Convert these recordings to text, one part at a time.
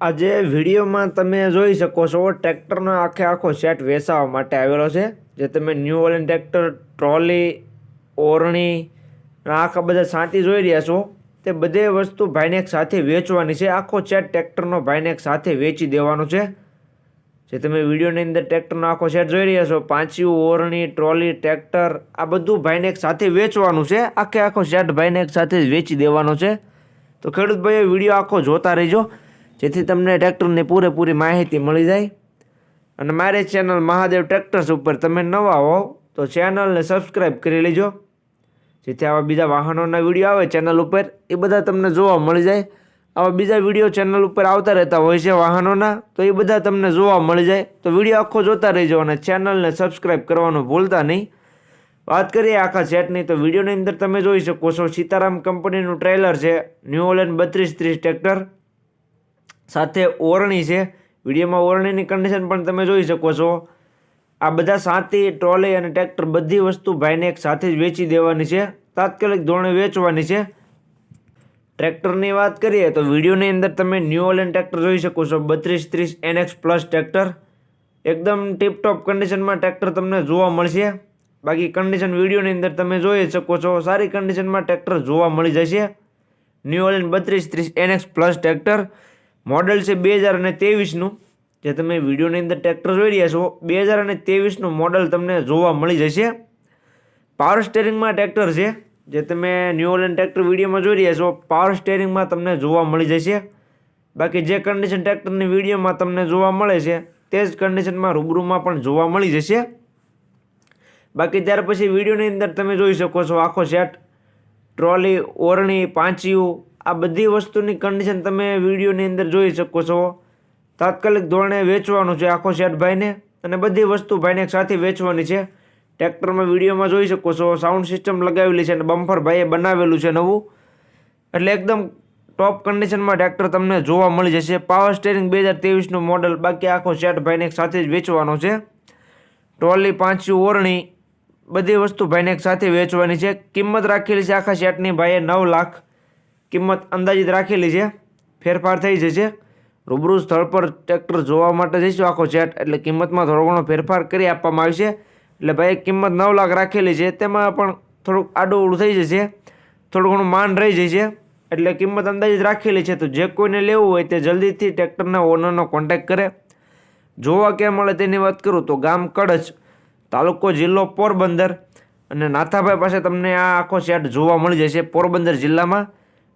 આજે વિડીયોમાં તમે જોઈ શકો છો, ટ્રેક્ટરનો આખે આખો સેટ વેચાવા માટે આવેલો છે, જે તમે ન્યૂ ઓલેન ટ્રેક્ટર, ટ્રોલી, ઓરણી આખા બધા સાંતી જોઈ રહ્યા છો. તે બધે વસ્તુ ભાઈને એક સાથે વેચવાની છે. આખો સેટ ટ્રેક્ટરનો ભાઈને એક સાથે વેચી દેવાનો છે. જે તમે વિડીયોની અંદર ટ્રેક્ટરનો આખો સેટ જોઈ રહ્યા છો, પાંચિયું, ઓરણી, ટ્રોલી, ટ્રેક્ટર, આ બધું ભાઈને એક સાથે વેચવાનું છે. આખે આખો સેટ ભાઈને એક સાથે વેચી દેવાનો છે. તો ખેડૂત ભાઈઓ વીડિયો આખો જોતા રહેજો. જેથી તમને ટ્રેક્ટરની પૂરેપૂરી માહિતી મળી જાય. અને મારી ચેનલ મહાદેવ ટ્રેક્ટર્સ ઉપર તમે નવા હો, તો ચેનલને સબસ્ક્રાઈબ કરી લેજો. જેથી આવા બીજા વાહનોના વીડિયો આવે ચેનલ ઉપર, એ બધા તમને જોવા મળી જાય. આવા બીજા વીડિયો ચેનલ ઉપર આવતા રહેતા હોય છે વાહનોના, તો એ બધા તમને જોવા મળી જાય. તો વીડિયો આખો જોતા રહેજો અને ચેનલને સબસ્ક્રાઈબ કરવાનું ભૂલતા નહીં. વાત કરીએ આખા સેટની તો વિડીયોની અંદર તમે જોઈ શકો છો, સીતારામ કંપનીનું ટ્રેલર છે, ન્યૂ ઓલેન બત્રીસ ત્રીસ ટ્રેક્ટર. સાથે ઓરણી છે. વિડીયોમાં ઓરણીની કન્ડિશન પણ તમે જોઈ શકો છો. આ બધા સાથી ટ્રોલી અને ટ્રેક્ટર બધી વસ્તુ ભાઈને એક સાથે જ વેચી દેવાની છે. તાત્કાલિક ધોરણે વેચવાની છે. ટ્રેક્ટરની વાત કરીએ તો વિડીયોની અંદર તમે ન્યૂ ઓલેન ટ્રેક્ટર જોઈ શકો છો. બત્રીસ ત્રીસ એનએક્સ પ્લસ ટ્રેક્ટર એકદમ ટીપટોપ કન્ડિશનમાં ટ્રેક્ટર તમને જોવા મળશે. બાકી કન્ડિશન વિડીયોની અંદર તમે જોઈ શકો છો. સારી કન્ડિશનમાં ટ્રેક્ટર જોવા મળી જશે. ન્યૂ ઓલેન બત્રીસ ત્રીસ એનએક્સ પ્લસ ટ્રેક્ટર મોડલ છે બે હજાર અને તેવીસનું જે તમે વિડીયોની અંદર ટ્રેક્ટર જોઈ રહ્યા છો, બે હજાર અને તેવીસનું મોડલ તમને જોવા મળી જશે. પાવર સ્ટેરિંગમાં ટ્રેક્ટર છે. જે તમે ન્યૂ ઓલેન ટ્રેક્ટર વિડીયોમાં જોઈ રહ્યા છો પાવર સ્ટેરિંગમાં તમને જોવા મળી જશે. બાકી જે કન્ડિશન ટ્રેક્ટરની વિડીયોમાં તમને જોવા મળે છે, તે જ કન્ડિશનમાં રૂબરૂમાં પણ જોવા મળી જશે. બાકી ત્યાર પછી વિડીયોની અંદર તમે જોઈ શકો છો આખો સેટ. ટ્રોલી ઓરણી, પાંચિયું આ બધી વસ્તુની કન્ડિશન તમે વિડીયોની અંદર જોઈ શકો છો. તાત્કાલિક ધોરણે વેચવાનું છે આખો સેટ ભાઈને અને બધી વસ્તુ ભાઈને સાથે વેચવાની છે. ટ્રેક્ટરમાં વિડીયોમાં જોઈ શકો છો સાઉન્ડ સિસ્ટમ લગાવેલી છે અને બમ્ફર ભાઈએ બનાવેલું છે નવું. એટલે એકદમ ટોપ કન્ડિશનમાં ટ્રેક્ટર તમને જોવા મળી જશે. પાવર સ્ટેરિંગ બે હજાર ત્રેવીસનું મોડલ બાકી આખો સેટ ભાઈને સાથે જ વેચવાનો છે. ટ્રોલી પાંચી ઓરણી, બધી વસ્તુ ભાઈને સાથે વેચવાની છે. કિંમત રાખેલી છે આખા શેટની ભાઈએ નવ લાખ. કિંમત અંદાજિત રાખેલી છે, ફેરફાર થઈ જશે. રૂબરૂ સ્થળ પર ટ્રેક્ટર જોવા માટે જઈશું. આખો ચેટ એટલે કિંમતમાં થોડો ઘણો ફેરફાર કરી આપવામાં આવશે એટલે ભાઈ કિંમત નવ લાખ રાખેલી છે. તેમાં પણ થોડુંક આડું થઈ જશે. થોડું ઘણું માન રહી જશે. એટલે કિંમત અંદાજિત રાખેલી છે. તો જે કોઈને લેવું હોય તે જલ્દીથી ટ્રેક્ટરના ઓનરનો કોન્ટેક કરે. જોવા ક્યાં મળે તેની વાત કરું તો ગામ કડચ તાલુકો જિલ્લો પોરબંદર. અને નાથાભાઈ પાસે તમને આ આખો સેટ જોવા મળી જશે પોરબંદર જિલ્લામાં.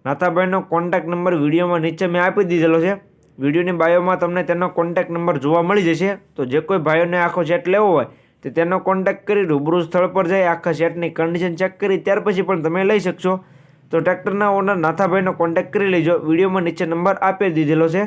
નાથાભાઈનો કોન્ટેક્ટ નંબર વિડીયોમાં નીચે મેં આપી દીધેલો છે. વિડીયોની બાયોમાં તમને તેનો કોન્ટેક્ટ નંબર જોવા મળી જશે. તો જે કોઈ ભાઈઓને આખો સેટ લેવો હોય, તો તેનો કોન્ટેક્ટ કરી રૂબરૂ સ્થળ પર જઈ આખા સેટની કન્ડિશન ચેક કરી, ત્યાર પછી પણ તમે લઈ શકશો. તો ટ્રેક્ટરના ઓનર નાથાભાઈનો કોન્ટેક્ટ કરી લેજો. વિડીયોમાં નીચે નંબર આપી દીધેલો છે.